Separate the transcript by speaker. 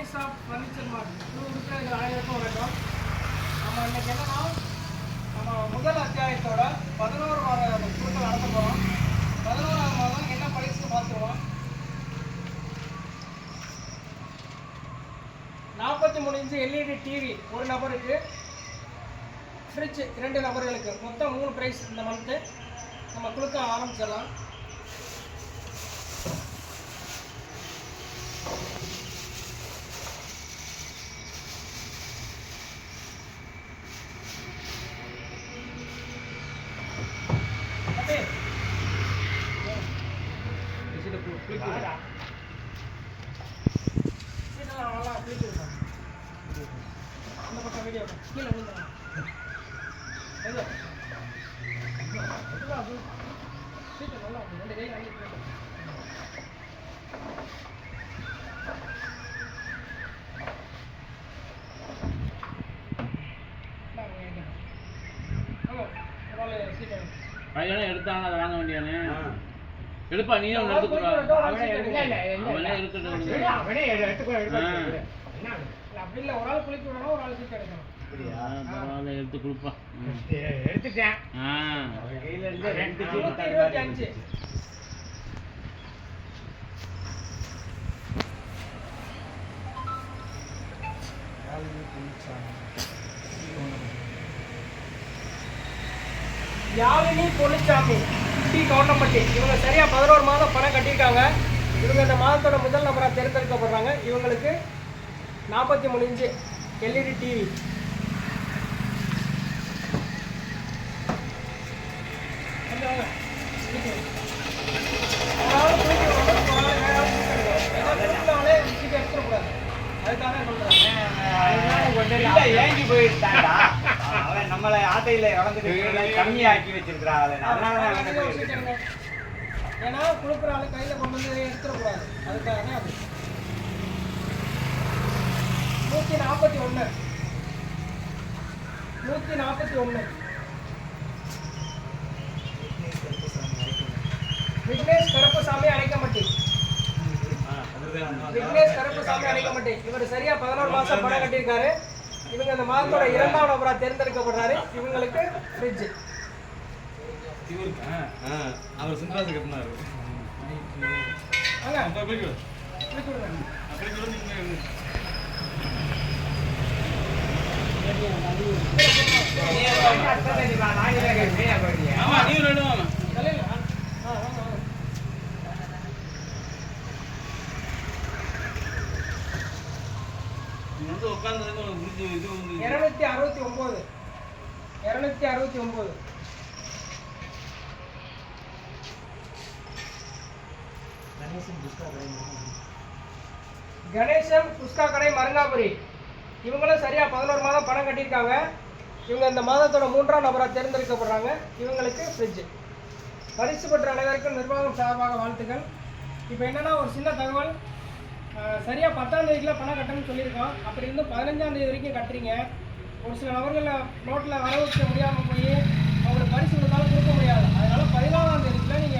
Speaker 1: Voice of furniture மார்ட் இது இருக்கிற அனைவருக்கும் வணக்கம் நம்ம இன்னைக்கு என்னன்னா நம்ம முதல் அத்தியாயத்தோட பதினோரு வார குழுக்கள் நடத்த போகிறோம் பதினோராவது மாதம் என்ன பரிசு பார்த்துருவோம். நாற்பத்தி மூணு இன்ச்சு எல்இடி டிவி ஒரு நபருக்கு ஃப்ரிட்ஜ் இரண்டு நபர்களுக்கு மொத்தம் மூணு ப்ரைஸ் இந்த மந்த்து நம்ம குழுக்க ஆரம்பிச்சிடலாம்.
Speaker 2: பையனே எடுத்தாங்க அதை வாங்க வேண்டியானே எடுப்பா நீ
Speaker 3: அவனே இல்ல,
Speaker 2: அவனே
Speaker 1: ஒரு
Speaker 2: எடுத்து கொடுப்பா.
Speaker 3: எடுத்துட்டேன்.
Speaker 1: யாழினி பொன்னுச்சாமி. டி கவுண்டம்பட்டி இவங்க சரியா பதினோரு மாதம் பணம் கட்டியிருக்காங்க இவங்க இந்த மாதத்தோட முதல் நபராக தேர்ந்தெடுக்கப்படுறாங்க இவங்களுக்கு நாற்பத்தி மூணு இன்ச்சு எல்இடி டிவி
Speaker 4: இல்ல, ஏங்கி போயிட்டாங்க நம்மளை ஆட்டையில வளர்ந்துட்டு கம்மியாக்கி அவன் போயிருக்கு.
Speaker 1: ஏன்னா கொடுக்குற ஆளு கையில கொண்டு வந்து எடுத்துடக்கூடாது. அதுக்காக அது. நூற்றி நாற்பத்தி ஒன்று நூற்றி நாற்பத்தி ஒன்று விக்னேஷ் கருப்பசாமி அழைக்கமட்டி விக்னேஷ் கருப்பசாமி அழைக்கமட்டி இவர் சரியா பதினோரு மாசம் பணம் கட்டியிருக்காரு. இவங்க இந்த மாதத்தோட இரண்டாம் நபரா தேர்ந்தெடுக்கப்படுறாரு இவங்களுக்கு ஃப்ரிட்ஜ்
Speaker 4: அவர் சுந்தராஜ் கட்டினாரு
Speaker 1: வாங்க
Speaker 2: நீ வந்து உட்காந்துருக்கு உனக்கு இது வந்து
Speaker 1: இருநூத்தி அறுபத்தி ஒன்பது இருநூத்தி அறுபத்தி ஒன்பது கணேசன் புஷ்கா கடை மருங்காபுரி. இவங்களும் சரியா பதினோரு மாதம் பணம் கட்டியிருக்காங்க. இவங்க இந்த மாதத்தோட மூன்றாம் நபராக தேர்ந்தெடுக்கப்படுறாங்க. இவங்களுக்கு ஃப்ரிட்ஜ் பரிசு பெற்ற அனைவருக்கும் நிர்வாகம் சார்பாக வாழ்த்துக்கள். இப்போ என்னன்னா ஒரு சின்ன தகவல். சரியாக பத்தாம் தேதிக்குலாம் பணம் கட்டணும்னு சொல்லியிருக்கோம். அப்படி இருந்தும் பதினஞ்சாம் தேதி வரைக்கும் கட்டுறீங்க. ஒரு சில நபர்களை நோட்டில் வர வைக்க முடியாமல் போய் அவங்களுக்கு பரிசு கொடுத்தாலும் கொடுக்க முடியாது. அதனால பதினாலாம் தேதிக்குலாம் நீங்கள்